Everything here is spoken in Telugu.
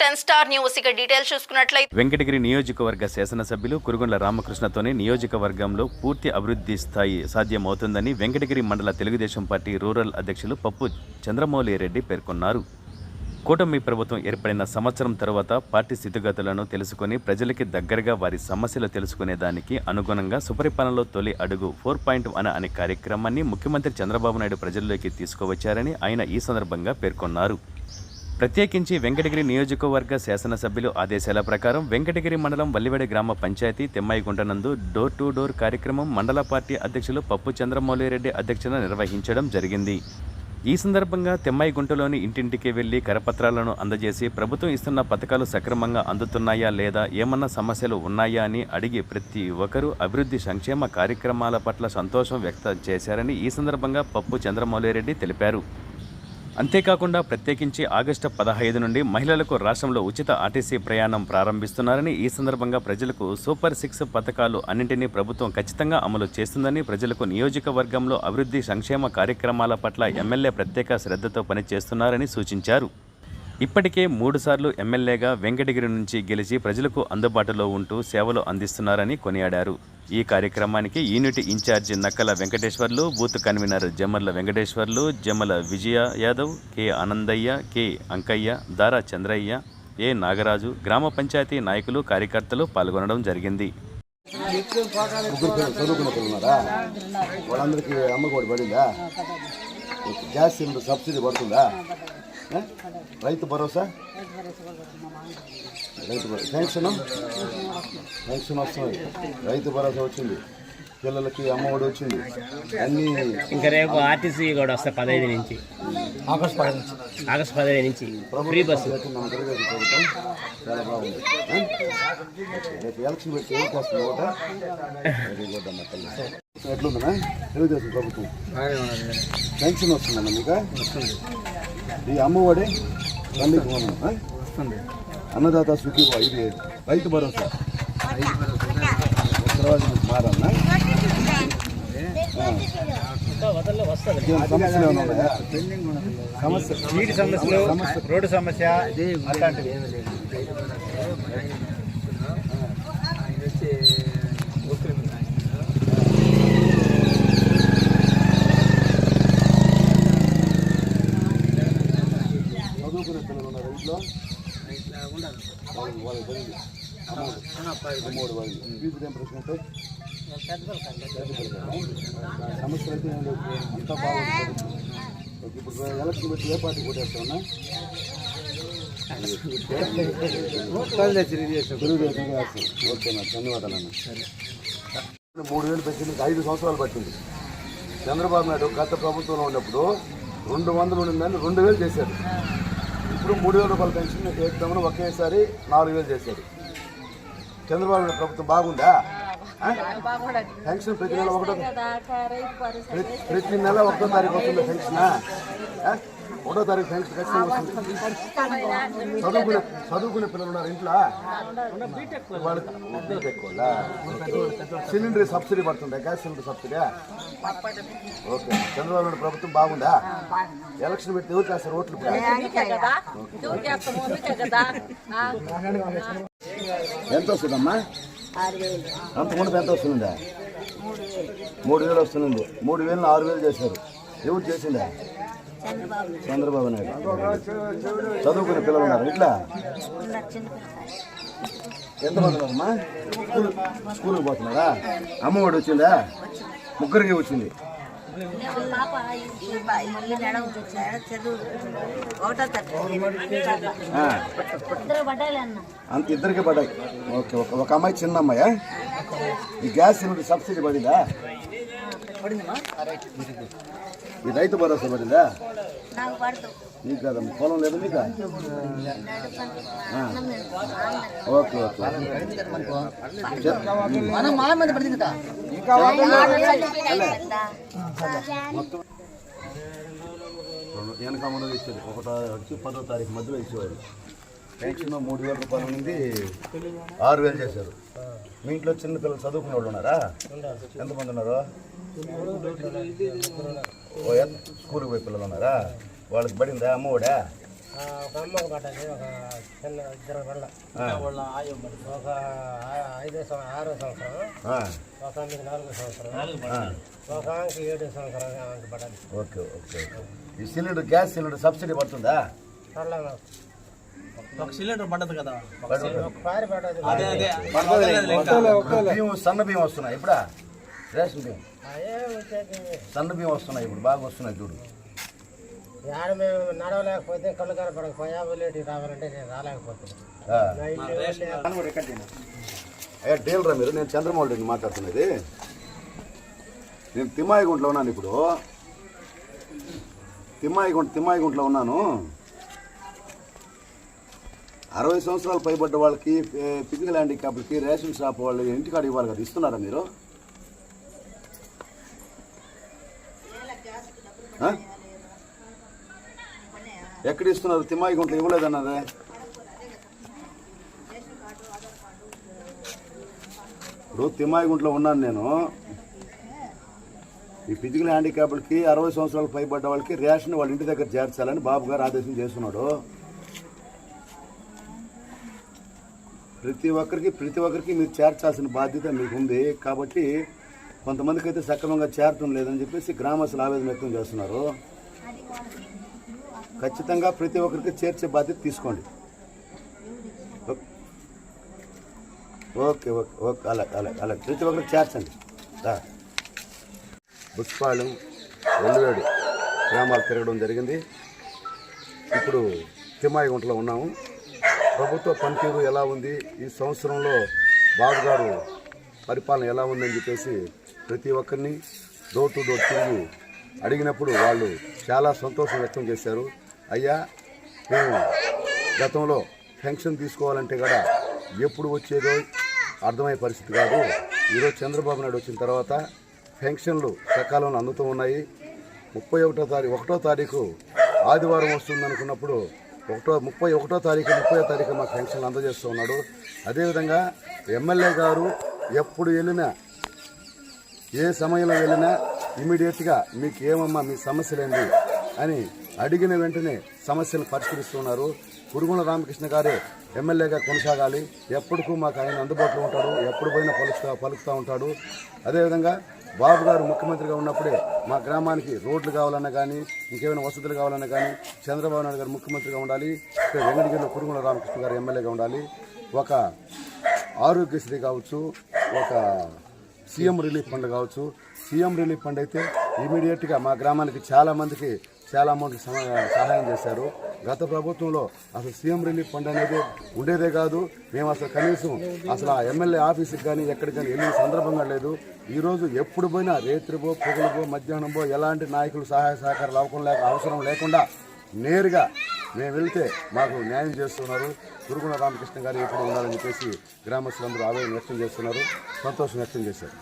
Ten star news. ఇక డీటెయిల్స్ చూసుకున్నట్లయితే వెంకటగిరి నియోజకవర్గ శాసనసభ్యులు కురుగుండ్ల రామకృష్ణతోనే నియోజకవర్గంలో పూర్తి అభివృద్ధి స్థాయి సాధ్యమవుతుందని వెంకటగిరి మండల తెలుగుదేశం పార్టీ రూరల్ అధ్యక్షులు పప్పు చంద్రమౌళి రెడ్డి పేర్కొన్నారు. కూటమి ప్రభుత్వం ఏర్పడిన సంవత్సరం తర్వాత పార్టీ స్థితిగతులను తెలుసుకుని ప్రజలకి దగ్గరగా వారి సమస్యలు తెలుసుకునే దానికి అనుగుణంగా సుపరిపాలనలో తొలి అడుగు ఫోర్ పాయింట్ వన్ అనే కార్యక్రమాన్ని ముఖ్యమంత్రి చంద్రబాబు నాయుడు ప్రజల్లోకి తీసుకువచ్చారని ఆయన ఈ సందర్భంగా పేర్కొన్నారు. ప్రత్యేకించి వెంకటగిరి నియోజకవర్గ శాసనసభ్యులు ఆదేశాల ప్రకారం వెంకటగిరి మండలం వల్లివెడ గ్రామ పంచాయతీ తెమ్మాయిగుంట నందు డోర్ టు డోర్ కార్యక్రమం మండల పార్టీ అధ్యక్షులు పప్పు చంద్రమౌళిరెడ్డి అధ్యక్షతన నిర్వహించడం జరిగింది. ఈ సందర్భంగా తెమ్మాయిగుంటలోని ఇంటింటికి వెళ్ళి కరపత్రాలను అందజేసి ప్రభుత్వం ఇస్తున్న పథకాలు సక్రమంగా అందుతున్నాయా లేదా ఏమన్నా సమస్యలు ఉన్నాయా అని అడిగి ప్రతి ఒక్కరూ అభివృద్ధి సంక్షేమ కార్యక్రమాల పట్ల సంతోషం వ్యక్తం చేశారని ఈ సందర్భంగా పప్పు చంద్రమౌళిరెడ్డి తెలిపారు. అంతేకాకుండా ప్రత్యేకించి ఆగస్టు పదహైదు నుండి మహిళలకు రాష్ట్రంలో ఉచిత ఆర్టీసీ ప్రయాణం ప్రారంభిస్తున్నారని ఈ సందర్భంగా ప్రజలకు సూపర్ సిక్స్ పథకాలు అన్నింటినీ ప్రభుత్వం ఖచ్చితంగా అమలు చేస్తుందని ప్రజలకు నియోజకవర్గంలో అభివృద్ధి సంక్షేమ కార్యక్రమాల పట్ల ఎమ్మెల్యే ప్రత్యేక శ్రద్ధతో పనిచేస్తున్నారని సూచించారు. ఇప్పటికే మూడుసార్లు ఎమ్మెల్యేగా వెంకటగిరి నుంచి గెలిచి ప్రజలకు అందుబాటులో ఉంటూ సేవలు అందిస్తున్నారని కొనియాడారు. ఈ కార్యక్రమానికి unit incharge Nakkala Venkateswarlu booth convener Jammarla Venkateswarlu Jammala Vijaya Yadav K Anandayya K Ankayya Dara Chandrayya A Nagaraju గ్రామ పంచాయతీ నాయకులు కార్యకర్తలు పాల్గొనడం జరిగింది. పడిందా? గ్యాస్ సిలిండర్ సబ్సిడీ పడుతుందా? రైతు భరోసా? రైతు భరోసా. పెన్షన్ పెన్షన్ వస్తుంది రైతు భరోసా వచ్చింది. పిల్లలకి అమ్మఒడి వచ్చింది. అన్నీ ఇంకా రేపు ఆర్టీసీ కూడా వస్తాయి పదహైదు నుంచి. ఆగస్ట్ పదహైదు నుంచి. ఆగస్ట్ పదహైదు నుంచి. ఫ్రీ బస్సు ప్రభుత్వం మన తెలుగుదేశం ప్రభుత్వం చాలా బాగుంది? రేపు ఎలక్షన్ పెట్టి ఏం చేస్తుంది గుడ్ అన్న తల్లి ఎట్లుందన్నా తెలుగుదేశం ప్రభుత్వం. పెన్షన్ వస్తుందన్న మీకు ఈ అమ్మఒడి తల్లికి వందనం? అన్నదాత సుఖీభా ఇది రైతు భరోసా. తర్వాత మారన్నా సమస్య నీటి సమస్యలు రోడ్డు సమస్య అట్లాంటివి చదువుకునే పిల్లలు ఉన్నారు ఇంట్లో వాళ్ళకి వాళ్ళకి పడింది అమౌంట్ వాళ్ళకి ఫీజు ఏం ప్రశ్న ఉంటాయి సమస్యలు అయితే ఏం అంతా బాగుంది ఓకే, ఇప్పుడు ఎలక్షన్ పెట్టి ఏ పార్టీ కొట్టేస్తామన్నా తెలుగుదేశం ఓకే అన్న ధన్యవాదాలు అన్న. మూడు వేలు పెంచింది ఐదు సంవత్సరాలు పట్టింది. చంద్రబాబు నాయుడు గత ప్రభుత్వంలో ఉన్నప్పుడు రెండు వందలు ఉండిందని రెండు వేలు చేశారు ఇప్పుడు మూడు వేల రూపాయల పెన్షన్ ఏకదమ్మను ఒకేసారి నాలుగు వేలు చేశారు చంద్రబాబు ప్రభుత్వం బాగుందా? పెన్షన్ ప్రతి నెల ఒకటో ప్రతి- ప్రతి నెల ఒకటో తారీఖు వస్తుంది పెన్షన్ ఒకటో తారీఖు సైన్స్ ఖచ్చితంగా వస్తుంది. చదువుకునే చదువుకునే పిల్లలు ఉన్నారు ఇంట్లో. సిలిండర్ సబ్సిడీ పడుతుందా? Gas cylinder subsidy? Okay. Chandrababu Naidu ప్రభుత్వం బాగుందా? ఎలక్షన్ పెట్టి ఎవరు చేస్తారు ఓట్లు? ఎంత వస్తుందమ్మా? అంతకుముందు ఎంత వస్తుందా మూడు వేలు. వస్తుంది మూడు వేలు ఆరు వేలు చేశారు. ఎవరు చేసిందా? చంద్రబాబు నాయుడు. చదువుకునే పిల్లలు ఉన్నారు. ఇట్లా? ఎంతమంది ఉన్నారమ్మా? స్కూల్ స్కూల్కి పోతున్నారా? అమ్మఒడి వచ్చిందా? ముగ్గురికి వచ్చింది. ఆ. అంత ఇద్దరికి పడ్డాయి. ఓకే ఒక ఒక అమ్మాయి చిన్న అమ్మాయా? ఈ గ్యాస్ సిలిండర్ సబ్సిడీ పడిందా? ఈ రైతు భరోసా పడిందా? నీకు కదమ్మా పొలం లేదు మీకు. Okay okay. వెనక ముందు ఇచ్చేది ఒకటో వచ్చి పదో తారీఖు మధ్యలో ఇచ్చేవాడు పెన్షన్ మూడు వేల రూపాయల నుండి ఆరు వేలు చేశారు. మీ ఇంట్లో చిన్న పిల్లలు చదువుకునే వాళ్ళు ఉన్నారా ఎంతమంది ఉన్నారు? స్కూల్కి పోయి పిల్లలు ఉన్నారా? వాళ్ళకి పడిందా అమ్మఒడా? ఒక అమ్మకు పడ్డది ఒక చిన్న ఇద్దరు పిల్ల ఒక ఆ- ఐదో సంవ- ఆరో సంవత్సరం ఆ, ఒక ఆమెకి నాలుగో సంవత్సరం ఒక ఆమెకి ఏడు సంవత్సరం ఆమెకి పడ్డది ఓకే ఓకే. ఈ సిలిండర్ గ్యాస్ సిలిండర్ సబ్సిడీ పడుతుందా? పర్లే మాకు. ఒక సిలిండర్ పడ్డది కదా. సన్న బియ్యం వస్తున్నాయి ఇప్పుడా? రేషన్ బియ్యం సన్న బియ్యం వస్తున్నాయి ఇప్పుడు బాగా వస్తున్నాయి చూడు. ఆడ మేము నడవలేకపోతే కళ్ళు కనపడకపోయా వెళ్ళేటి రావాలంటే నేను రాలేకపోతున్నాను అయ్యా డీలరా మీరు? నేను చంద్రమౌళి మాట్లాడుతున్నది. నేను తిమ్మాయిగుంట్లో ఉన్నాను ఇప్పుడు. తిమ్మాయిగుంట తిమ్మాయిగుంట్లో ఉన్నాను. అరవై సంవత్సరాలు పైబడ్డ వాళ్ళకి ఫిజికల్ హ్యాండిక్యాప్లకి రేషన్ షాప్ వాళ్ళు ఇంటికాడ ఇవ్వాలి కదా ఇస్తున్నారా మీరు? ఎక్కడ ఇస్తున్నారు తిమ్మాయిగుంట్లో ఇవ్వలేదన్నారే ఇప్పుడు తిమ్మాయిగుంట్లో ఉన్నాను నేను. ఈ ఫిజికల్ హ్యాండిక్యాప్డ్కి అరవై సంవత్సరాలు పైబడ్డ వాళ్ళకి రేషన్ వాళ్ళ ఇంటి దగ్గర చేర్చాలని బాబు గారు ఆదేశం చేస్తున్నాడు. ప్రతి ఒక్కరికి ప్రతి ఒక్కరికి మీరు చేర్చాల్సిన బాధ్యత మీకు ఉంది కాబట్టి కొంతమందికి అయితే సక్రమంగా చేరటం లేదని చెప్పేసి గ్రామస్తులు ఆవేదన వ్యక్తం చేస్తున్నారు. ఖచ్చితంగా ప్రతి ఒక్కరికి చేర్చే బాధ్యత తీసుకోండి. ఓకే ఓకే ఓకే అలాగే అలాగే అలాగే ప్రతి ఒక్కరికి చేర్చండి. రా. వెల్లువేడు గ్రామాలు తిరగడం జరిగింది. ఇప్పుడు తిమ్మాయిగుంటలో ఉన్నాము. ప్రభుత్వ పనితీరు ఎలా ఉంది? ఈ సంవత్సరంలో బాబు గారు పరిపాలన ఎలా ఉందని చెప్పేసి ప్రతి ఒక్కరిని డోర్ టు డోర్ తిరిగి అడిగినప్పుడు వాళ్ళు చాలా సంతోషం వ్యక్తం చేశారు. అయ్యా మేము గతంలో పెన్షన్ తీసుకోవాలంటే కూడా ఎప్పుడు వచ్చేదో అర్థమయ్యే పరిస్థితి కాదు. ఈరోజు చంద్రబాబు నాయుడు వచ్చిన తర్వాత పెన్షన్లు సకాలంలో అందుతూ ఉన్నాయి. ముప్పై ఒకటో తారీఖు ఒకటో తారీఖు ఆదివారం వస్తుంది అనుకున్నప్పుడు ఒకటో ముప్పై ఒకటో తారీఖు ముప్పై తారీఖు మాకు పెన్షన్లు అందజేస్తూ ఉన్నాడు. అదేవిధంగా ఎమ్మెల్యే గారు ఎప్పుడు వెళ్ళినా ఏ సమయంలో వెళ్ళినా ఇమీడియట్గా మీకు ఏమమ్మా మీ సమస్యలేంది అని అడిగిన వెంటనే సమస్యలు పరిష్కరిస్తున్నారు. కురుగుల రామకృష్ణ గారే ఎమ్మెల్యేగా కొనసాగాలి. ఎప్పటికూ మాకు ఆయన అందుబాటులో ఉంటాడు. ఎప్పుడు పోయినా పలుకుతా పలుకుతూ ఉంటాడు. అదేవిధంగా బాబు గారు ముఖ్యమంత్రిగా ఉన్నప్పుడే మా గ్రామానికి రోడ్లు కావాలన్నా కానీ ఇంకేమైనా వసతులు కావాలన్నా కానీ చంద్రబాబు నాయుడు గారు ముఖ్యమంత్రిగా ఉండాలి. ఇక్కడ వెంకటగిరిలో కురుగుల రామకృష్ణ గారు ఎమ్మెల్యేగా ఉండాలి. ఒక ఆరోగ్యశ్రీ కావచ్చు ఒక సీఎం రిలీఫ్ ఫండ్ కావచ్చు. సీఎం రిలీఫ్ ఫండ్ అయితే ఇమీడియట్గా మా గ్రామానికి చాలామందికి చాలా అమౌంట్ సహాయం చేశారు. గత ప్రభుత్వంలో అసలు సీఎం రిలీఫ్ ఫండ్ అనేది ఉండేదే కాదు. మేము అసలు కనీసం అసలు ఆ ఎమ్మెల్యే ఆఫీస్కి కానీ ఎక్కడికి కానీ వెళ్ళిన సందర్భంగా లేదు. ఈరోజు ఎప్పుడు పోయినా రేత్రిపో పొగలుపో మధ్యాహ్నంపో ఎలాంటి నాయకులు సహాయ సహకారాలు అవసరం లేక అవసరం లేకుండా నేరుగా మేము వెళ్తే మాకు న్యాయం చేస్తున్నారు. గురుగుణ రామకృష్ణ గారు ఎప్పుడు ఉండాలని చెప్పేసి గ్రామస్తులందరూ ఆవేదన వ్యక్తం చేస్తున్నారు. సంతోషం వ్యక్తం చేశారు.